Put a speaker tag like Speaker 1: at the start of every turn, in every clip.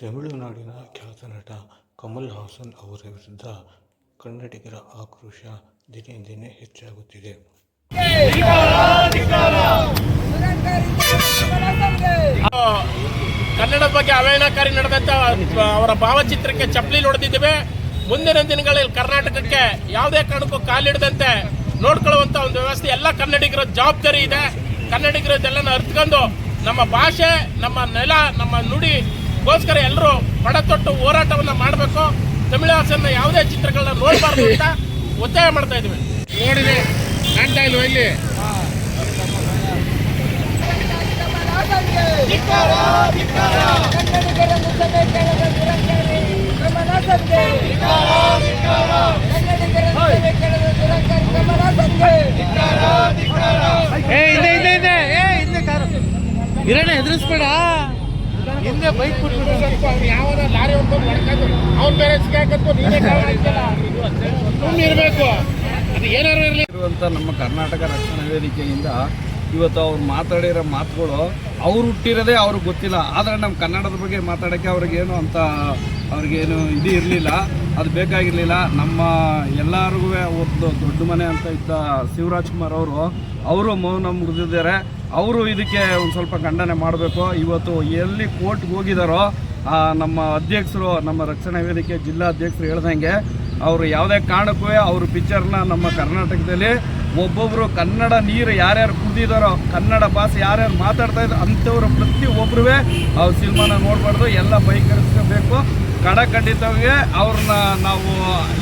Speaker 1: ತಮಿಳುನಾಡಿನ ಖ್ಯಾತ ನಟ ಕಮಲ್ ಹಾಸನ್ ಅವರ ವಿರುದ್ಧ ಕನ್ನಡಿಗರ ಆಕ್ರೋಶ ದಿನೇ ದಿನೇ ಹೆಚ್ಚಾಗುತ್ತಿದೆ.
Speaker 2: ಕನ್ನಡ ಬಗ್ಗೆ ಅವಹೇಳನಕಾರಿ ನಡೆದಂತ ಅವರ ಭಾವಚಿತ್ರಕ್ಕೆ ಚಪ್ಪಲಿ ನೋಡ್ತಿದ್ದೇವೆ ಮುಂದಿನ ದಿನಗಳಲ್ಲಿ ಕರ್ನಾಟಕಕ್ಕೆ ಯಾವುದೇ ಕಾರಣಕ್ಕೂ ಕಾಲಿಡದಂತೆ ನೋಡ್ಕೊಳ್ಳುವಂತ ಒಂದು ವ್ಯವಸ್ಥೆ. ಎಲ್ಲ ಕನ್ನಡಿಗರ ಜವಾಬ್ದಾರಿ ಇದೆ. ಕನ್ನಡಿಗರದ್ದೆಲ್ಲ ಅರ್ತ್ಕೊಂಡು ನಮ್ಮ ಭಾಷೆ, ನಮ್ಮ ನೆಲ, ನಮ್ಮ ನುಡಿಗೋಸ್ಕರ ಎಲ್ಲರೂ ಪಡತೊಟ್ಟು ಹೋರಾಟವನ್ನು ಮಾಡಬೇಕು. ತಮಿಳಾಸನ್ನ ಯಾವುದೇ ಚಿತ್ರಗಳನ್ನ ನೋಡಬಾರ್ದು ಅಂತ ಒತ್ತಾಯ ಮಾಡ್ತಾ ಇದ್ವಿ ನೋಡಿದೆ. ಕಾಣ್ತಾ ಇಲ್ವ ಇಲ್ಲಿ?
Speaker 3: ಇರಣ್ಣ ಹೆದರಿಸ್ಬೇಡ ಹಿಂದೆ ಬೈಕ್ ಬಿಟ್ಬಿಟ್ಟು
Speaker 2: ಯಾವನ ಲಾರಿ ಹೊಡ್ಕೊಂಡು ಹೊಡ್ಕೊಂಡು ಅವ್ನ ಬೇರೆ ಸಿಕ್ಕಾಕತ್ಕೊ ನೀನೇ ಇರಬೇಕು. ಅದು ಏನಾರು ಇರಲಿ.
Speaker 4: ಇರುವಂಥ ನಮ್ಮ ಕರ್ನಾಟಕ ರಕ್ಷಣಾ ವೇದಿಕೆಯಿಂದ ಇವತ್ತು ಅವ್ರು ಮಾತಾಡಿರೋ ಮಾತುಗಳು ಅವ್ರು ಹುಟ್ಟಿರೋದೇ ಅವ್ರಿಗೆ ಗೊತ್ತಿಲ್ಲ. ಆದರೆ ನಮ್ಮ ಕನ್ನಡದ ಬಗ್ಗೆ ಮಾತಾಡೋಕ್ಕೆ ಅವ್ರಿಗೇನು ಅಂತ ಅವ್ರಿಗೇನು ಇದು ಇರಲಿಲ್ಲ, ಅದು ಬೇಕಾಗಿರಲಿಲ್ಲ. ನಮ್ಮ ಎಲ್ಲರಿಗೂ ಒಂದು ದೊಡ್ಡ ಮನೆ ಅಂತ ಇದ್ದ ಶಿವರಾಜ್ ಕುಮಾರ್ ಅವರು ಅವರು ಮೌನ ಮುರಿದಿದ್ದಾರೆ ಅವರು ಇದಕ್ಕೆ ಒಂದು ಸ್ವಲ್ಪ ಖಂಡನೆ ಮಾಡಬೇಕು. ಇವತ್ತು ಎಲ್ಲಿ ಕೋರ್ಟ್ಗೆ ಹೋಗಿದಾರೋ ನಮ್ಮ ಅಧ್ಯಕ್ಷರು, ನಮ್ಮ ರಕ್ಷಣಾ ವೇದಿಕೆ ಜಿಲ್ಲಾ ಅಧ್ಯಕ್ಷರು ಹೇಳ್ದಂಗೆ, ಅವರು ಯಾವುದೇ ಕಾರಣಕ್ಕೂ ಅವ್ರ ಪಿಕ್ಚರ್ನ ನಮ್ಮ ಕರ್ನಾಟಕದಲ್ಲಿ ಒಬ್ಬೊಬ್ಬರು ಕನ್ನಡ ನೀರು ಯಾರ್ಯಾರು ಕುದಿದಾರೋ ಕನ್ನಡ ಭಾಷೆ ಯಾರ್ಯಾರು ಮಾತಾಡ್ತಾ ಇದ್ದಾರೆ ಅಂಥವ್ರು ಪ್ರತಿಯೊಬ್ಬರೂ ಅವ್ರ ಸಿನಿಮಾನ ನೋಡಬಾರ್ದು. ಎಲ್ಲ ಬೈಕರಿಸ್ಕೋಬೇಕು ಖಂಡಿತವಾಗಿ ಅವ್ರನ್ನ ನಾವು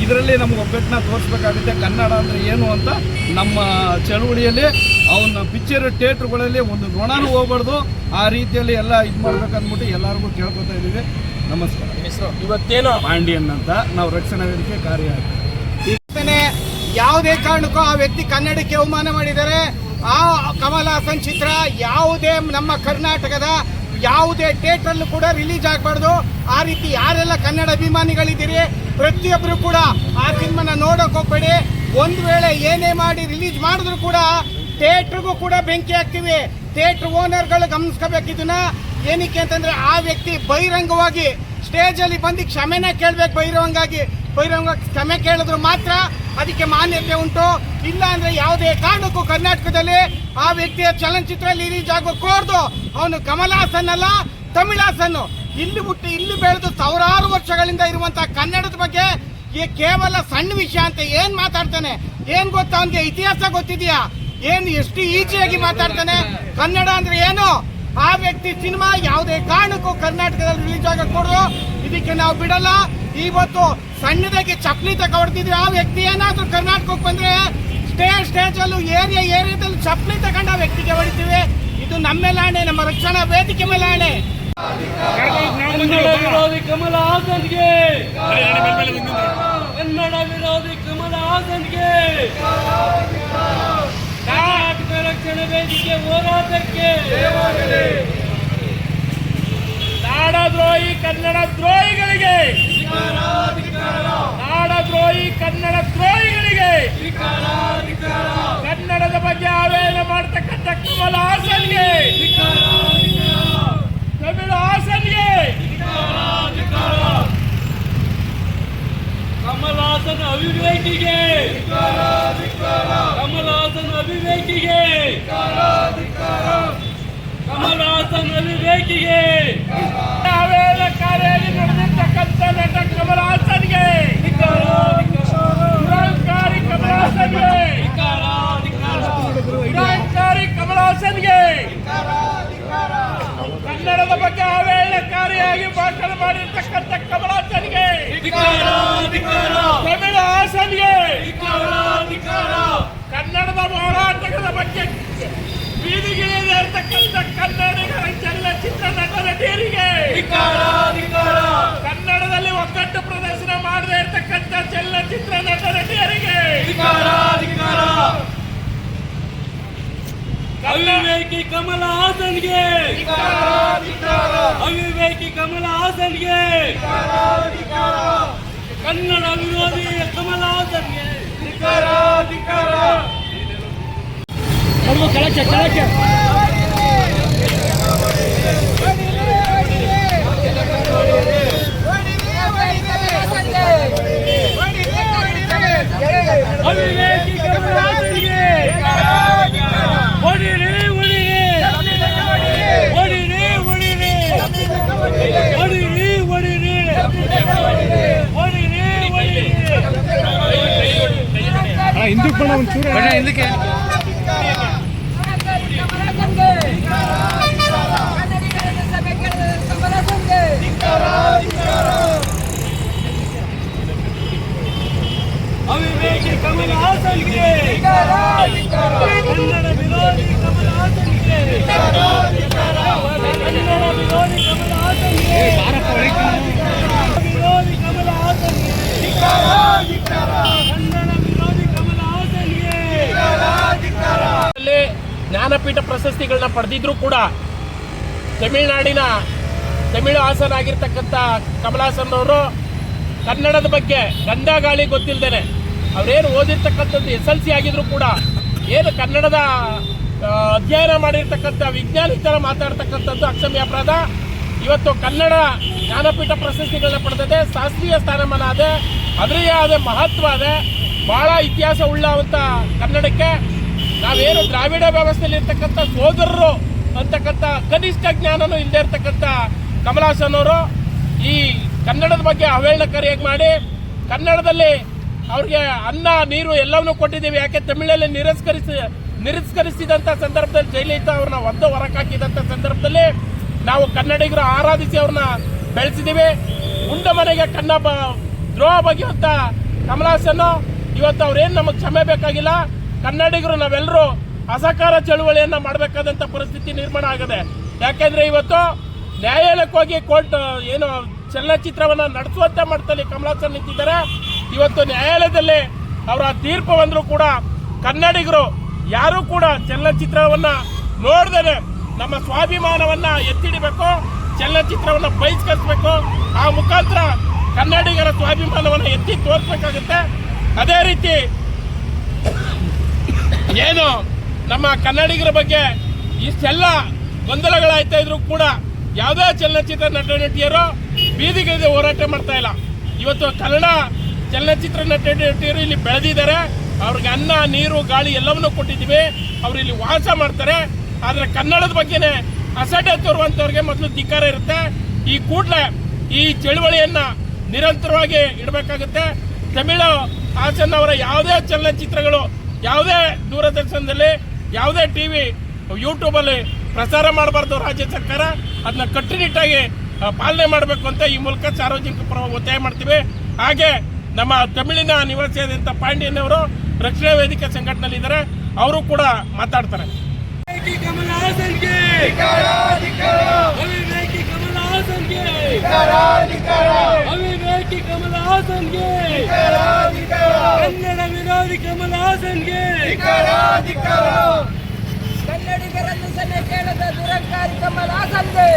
Speaker 4: ಇದರಲ್ಲಿ ನಮ್ಗೆ ಒಗ್ಗಟ್ಟನ್ನ ತೋರಿಸ್ಬೇಕಾಗುತ್ತೆ. ಕನ್ನಡ ಅಂದರೆ ಏನು ಅಂತ ನಮ್ಮ ಚಳುವಳಿಯಲ್ಲಿ ಅವನ್ನ ಪಿಕ್ಚರ್ ಥಿಯೇಟ್ರ್ಗಳಲ್ಲಿ ಒಂದು ನೊಣನೂ ಹೋಗ್ಬಾರ್ದು. ಆ ರೀತಿಯಲ್ಲಿ ಎಲ್ಲ ಇದು ಮಾಡ್ಬೇಕಂದ್ಬಿಟ್ಟು ಎಲ್ಲರಿಗೂ ಕೇಳ್ಕೊತಾ ಇದ್ದೀವಿ. ನಮಸ್ಕಾರ.
Speaker 2: ಇವತ್ತೇನು?
Speaker 4: ಪಾಂಡಿಯನ್ ಅಂತ ನಾವು ರಕ್ಷಣಾ ವೇದಿಕೆ ಕಾರ್ಯ.
Speaker 3: ಯಾವುದೇ ಕಾರಣಕ್ಕೂ ಆ ವ್ಯಕ್ತಿ ಕನ್ನಡಕ್ಕೆ ಅವಮಾನ ಮಾಡಿದರೆ ಆ ಕಮಲ್ ಹಾಸನ್ ಚಿತ್ರ ಯಾವುದೇ ನಮ್ಮ ಕರ್ನಾಟಕದ ಯಾವುದೇ ಥಿಯೇಟ್ರಲ್ಲೂ ಕೂಡ ರಿಲೀಸ್ ಆಗಬಾರ್ದು. ಆ ರೀತಿ ಯಾರೆಲ್ಲ ಕನ್ನಡ ಅಭಿಮಾನಿಗಳಿದ್ದೀರಿ ಪ್ರತಿಯೊಬ್ಬರು ಕೂಡ ಆ ಸಿನಿಮಾನ ನೋಡೋಕೆ ಹೋಗ್ಬೇಡಿ. ಒಂದು ವೇಳೆ ಏನೇ ಮಾಡಿ ರಿಲೀಸ್ ಮಾಡಿದ್ರು ಕೂಡ ಥಿಯೇಟ್ರಿಗೂ ಕೂಡ ಬೆಂಕಿ ಹಾಕ್ತೀವಿ. ಥಿಯೇಟ್ರ್ ಓನರ್ಗಳು ಗಮನಿಸ್ಕೋಬೇಕಿದ್ದನ್ನ ಏನಕ್ಕೆ ಅಂತಂದರೆ ಆ ವ್ಯಕ್ತಿ ಬಹಿರಂಗವಾಗಿ ಸ್ಟೇಜಲ್ಲಿ ಬಂದು ಕ್ಷಮೆನೇ ಕೇಳಬೇಕು ಬಹಿರಂಗಾಗಿ ಬಹಿರಂಗ ಕ್ಷಮೆ ಕೇಳಿದ್ರು ಮಾತ್ರ ಅದಕ್ಕೆ ಮಾನ್ಯತೆ ಉಂಟು. ಇಲ್ಲ ಅಂದ್ರೆ ಯಾವುದೇ ಕಾರಣಕ್ಕೂ ಕರ್ನಾಟಕದಲ್ಲಿ ಆ ವ್ಯಕ್ತಿಯ ಚಲನಚಿತ್ರ ರಿಲೀಸ್ ಆಗೋ ಕೋರ್ದು. ಅವನು ಕಮಲಾಸನ್ ಅಲ್ಲ ತಮಿಳಾಸನ್ ಇಲ್ಲಿ ಹುಟ್ಟಿ ಇಲ್ಲಿ ಬೆಳೆದು ಸಾವಿರಾರು ವರ್ಷಗಳಿಂದ ಇರುವಂತಹ ಕನ್ನಡದ ಬಗ್ಗೆ ಈ ಕೇವಲ ಸಣ್ಣ ವಿಷಯ ಅಂತ ಏನ್ ಮಾತಾಡ್ತಾನೆ? ಏನ್ ಗೊತ್ತಾ? ಅವನಿಗೆ ಇತಿಹಾಸ ಗೊತ್ತಿದೆಯಾ? ಏನ್ ಎಷ್ಟು ಈಜಿಯಾಗಿ ಮಾತಾಡ್ತಾನೆ? ಕನ್ನಡ ಅಂದ್ರೆ ಏನು? ಆ ವ್ಯಕ್ತಿ ಸಿನಿಮಾ ಯಾವುದೇ ಕಾರಣಕ್ಕೂ ಕರ್ನಾಟಕದಲ್ಲಿ ರಿಲೀಸ್ ಆಗ ಕೊಡೋದು ಇದಕ್ಕೆ ನಾವು ಬಿಡಲ್ಲ. ಇವತ್ತು ಸಣ್ಣದಾಗಿ ಚಪ್ಪಲಿ ತಕ ಹೊಡ್ತಿದ್ವಿ ಆ ವ್ಯಕ್ತಿ ಏನಾದ್ರೂ ಕರ್ನಾಟಕಕ್ಕೆ ಬಂದ್ರೆ ಸ್ಟೇಜ್ ಸ್ಟೇಜ್ ಅಲ್ಲೂ ಏರಿಯಾ ಏರಿಯಾದಲ್ಲಿ ಚಪ್ಪಲಿ ತಗೊಂಡು ಆ ವ್ಯಕ್ತಿಗೆ ಹೊಡಿತೀವಿ. ಇದು ನಮ್ಮ ಮೇಲೆ ಆಣೆ ನಮ್ಮ ರಕ್ಷಣಾ ವೇದಿಕೆ ಮೇಲೆ ಆಣೆ.
Speaker 2: ಕನ್ನಡ ವಿರೋಧಿ ಕಮಲ ಹಾಸನ್ಗೆ. ಕನ್ನಡ ವಿರೋಧಿ ಕಮಲ ಹಾಸನ್ಗೆ. ಕರ್ನಾಟಕ ರಕ್ಷಣಾ ವೇದಿಕೆ ಹೋರಾಟಕ್ಕೆ. ನಾಡದ್ರೋಹಿ ಕನ್ನಡ ದ್ರೋಹಿಗಳಿಗೆ. ನಾಡದ್ರೋಹಿ ಕನ್ನಡ ದ್ರೋಹಿಗಳಿಗೆ. ಕನ್ನಡದ ಬಗ್ಗೆ ಆವೇದನೆ ಮಾಡ್ತಕ್ಕಂಥ ಕಮಲ ಹಾಸನ್ಗೆ. ತಮಿಳು ಹಾಸನ್ಗೆ. ಕಮಲಾಸನ ಅವಿವೇಕಿಗೆ ಕಮಲಾಸನ ಅವಿವೇಕಿಗೆ ಕಮಲಾಸನ ಅವಿವೇಕಿಗೆ ಅವೇಳಕಾರಿಯಲ್ಲಿ ನಡೆದಿರ್ತಕ್ಕಂಥ ನಟ ಕಮಲಾಸನ್ಗೆ ಅವಿವೇಕಿ ಕಮಲ ಹಾಸನ್ಗೆ ಅವಿವೇಕಿ ಕಮಲ ಹಾಸನ್ಗೆ ಕನ್ನಡ ವಿರೋಧಿ ಕಮಲ ಹಾಸನ್ಗೆ
Speaker 5: ಕಳಚ ಕಳಚ
Speaker 6: ಅವಿವೇಕಿ
Speaker 2: ಪಡೆದಿದ್ರು ಕೂಡ ತಮಿಳುನಾಡಿನ ತಮಿಳು ಹಾಸನ ಆಗಿರ್ತಕ್ಕಂಥ ಕಮಲಾಸನ್ ಅವರು ಕನ್ನಡದ ಬಗ್ಗೆ ಗಂಧ ಗಾಳಿ ಗೊತ್ತಿಲ್ಲದೇನೆ ಅವರೇನು ಓದಿರ್ತಕ್ಕಂಥದ್ದು ಎಸ್ ಎಲ್ ಸಿ ಆಗಿದ್ರು ಕೂಡ ಏನು ಕನ್ನಡದ ಅಧ್ಯಯನ ಮಾಡಿರ್ತಕ್ಕಂಥ ವಿಜ್ಞಾನಿ ಥರ ಮಾತಾಡ್ತಕ್ಕಂಥದ್ದು ಅಕ್ಷಮ್ಯ ಅಪರಾಧ ಇವತ್ತು ಕನ್ನಡ ಜ್ಞಾನಪೀಠ ಪ್ರಶಸ್ತಿಗಳನ್ನ ಪಡೆದಿದೆ. ಶಾಸ್ತ್ರೀಯ ಸ್ಥಾನಮಾನ ಅದೇ. ಅದರದೇ ಆದ ಮಹತ್ವ ಅದೇ. ಬಹಳ ಇತಿಹಾಸ ಉಳ್ಳವಂತ ಕನ್ನಡಕ್ಕೆ ನಾವೇನು ದ್ರಾವಿಡ ವ್ಯವಸ್ಥೆಯಲ್ಲಿ ಇರ್ತಕ್ಕಂಥ ಸೋದರರು ಅಂತಕ್ಕಂಥ ಕನಿಷ್ಠ ಜ್ಞಾನನೂ ಇಲ್ಲದೆ ಇರ್ತಕ್ಕಂಥ ಕಮಲಾಸನ್ ಅವರು ಈ ಕನ್ನಡದ ಬಗ್ಗೆ ಅವಹೇಳನಕಾರಿಯಾಗಿ ಮಾಡಿ, ಕನ್ನಡದಲ್ಲಿ ಅವ್ರಿಗೆ ಅನ್ನ, ನೀರು ಎಲ್ಲವನ್ನೂ ಕೊಟ್ಟಿದ್ದೀವಿ. ಯಾಕೆ ತಮಿಳಲ್ಲಿ ನಿರಸ್ಕರಿಸಿ, ನಿರಸ್ಕರಿಸಿದಂಥ ಸಂದರ್ಭದಲ್ಲಿ ಜಯಲಲಿತಾ ಅವ್ರನ್ನ ಒದ್ದು ಹೊರಕಾಕಿದಂಥ ಸಂದರ್ಭದಲ್ಲಿ ನಾವು ಕನ್ನಡಿಗರು ಆರಾಧಿಸಿ ಅವ್ರನ್ನ ಬೆಳೆಸಿದ್ದೀವಿ. ಉಂಡ ಮನೆಗೆ ಕನ್ನ ದ್ರೋಹ ಬಗೆಯುವಂಥ ಕಮಲಾಸನ್ನು ಇವತ್ತು ಅವ್ರೇನು ನಮಗೆ ಕ್ಷಮೆ ಬೇಕಾಗಿಲ್ಲ. ಕನ್ನಡಿಗರು ನಾವೆಲ್ಲರೂ ಅಸಹಕಾರ ಚಳುವಳಿಯನ್ನ ಮಾಡಬೇಕಾದಂತ ಪರಿಸ್ಥಿತಿ ನಿರ್ಮಾಣ ಆಗಿದೆ. ಯಾಕೆಂದರೆ ಇವತ್ತು ನ್ಯಾಯಾಲಯಕ್ಕೆ ಹೋಗಿ ಕೋರ್ಟ್ ಏನು ಚಲನಚಿತ್ರವನ್ನ ನಡೆಸುವಂತೆ ಮಾಡ್ತಲ್ಲಿ ಕಮಲಾಸನ್ ನಿಂತಿದ್ದಾರೆ. ಇವತ್ತು ನ್ಯಾಯಾಲಯದಲ್ಲಿ ಅವರ ತೀರ್ಪು ಬಂದರೂ ಕೂಡ ಕನ್ನಡಿಗರು ಯಾರು ಕೂಡ ಚಲನಚಿತ್ರವನ್ನ ನೋಡ್ದೇನೆ ನಮ್ಮ ಸ್ವಾಭಿಮಾನವನ್ನ ಎತ್ತಿಡಬೇಕು, ಚಲನಚಿತ್ರವನ್ನ ಬಹಿಷ್ಕರಿಸಬೇಕು. ಆ ಮುಖಾಂತರ ಕನ್ನಡಿಗರ ಸ್ವಾಭಿಮಾನವನ್ನ ಎತ್ತಿ ತೋರಿಸಬೇಕಾಗುತ್ತೆ. ಅದೇ ರೀತಿ ಏನು? ನಮ್ಮ ಕನ್ನಡಿಗರ ಬಗ್ಗೆ ಇಷ್ಟೆಲ್ಲ ಗೊಂದಲಗಳಾಯ್ತಾ ಇದ್ರು ಕೂಡ ಯಾವುದೇ ಚಲನಚಿತ್ರ ನಟ ನಟಿಯರು ಬೀದಿಗಿಳಿದು ಹೋರಾಟ ಮಾಡ್ತಾ ಇಲ್ಲ. ಇವತ್ತು ಕನ್ನಡ ಚಲನಚಿತ್ರ ನಟ ನಟಿಯರು ಇಲ್ಲಿ ಬೆಳೆದಿದ್ದಾರೆ. ಅವ್ರಿಗೆ ಅನ್ನ, ನೀರು, ಗಾಳಿ ಎಲ್ಲವನ್ನೂ ಕೊಟ್ಟಿದ್ದೀವಿ. ಅವ್ರು ಇಲ್ಲಿ ವಾಸ ಮಾಡ್ತಾರೆ. ಆದರೆ ಕನ್ನಡದ ಬಗ್ಗೆನೇ ಅಸಡ್ಡೆ ತೋರುವಂಥವ್ರಿಗೆ ಮೊದಲು ಧಿಕ್ಕಾರ ಇರುತ್ತೆ. ಈ ಕೂಡಲೇ ಈ ಚಳುವಳಿಯನ್ನು ನಿರಂತರವಾಗಿ ಇಡಬೇಕಾಗುತ್ತೆ. ತಮಿಳು ಹಾಸನ್ ಅವರ ಯಾವುದೇ ಚಲನಚಿತ್ರಗಳು ಯಾವುದೇ ದೂರದರ್ಶನದಲ್ಲಿ ಯಾವುದೇ ಟಿವಿ ಯೂಟ್ಯೂಬಲ್ಲಿ ಪ್ರಸಾರ ಮಾಡಬಾರ್ದು ರಾಜ್ಯ ಸರ್ಕಾರ ಅದನ್ನ ಕಟ್ಟುನಿಟ್ಟಾಗಿ ಪಾಲನೆ ಮಾಡಬೇಕು ಅಂತ ಈ ಮೂಲಕ ಸಾರ್ವಜನಿಕ ಪರವಾಗಿ ಒತ್ತಾಯ ಮಾಡ್ತೀವಿ. ಹಾಗೆ ನಮ್ಮ ತಮಿಳಿನ ನಿವಾಸಿಯಾದಂಥ ಪಾಂಡ್ಯನ್ ಅವರು ರಕ್ಷಣಾ ವೇದಿಕೆ ಸಂಘಟನೆಯಲ್ಲಿದ್ದಾರೆ ಅವರು ಕೂಡ ಮಾತಾಡ್ತಾರೆ.
Speaker 6: ಕಮಲ ಹಾಸನ್ಗೆ. ಕನ್ನಡ ವಿರೋಧಿ ಕಮಲ ಹಾಸನ್ಗೆ.
Speaker 5: ಕನ್ನಡಿಗರನ್ನು ಸನ್ನೆ ಕೇಳದ ದುರಂಕಾರಿ ಕಮಲ ಹಾಸನ್ಗೆ.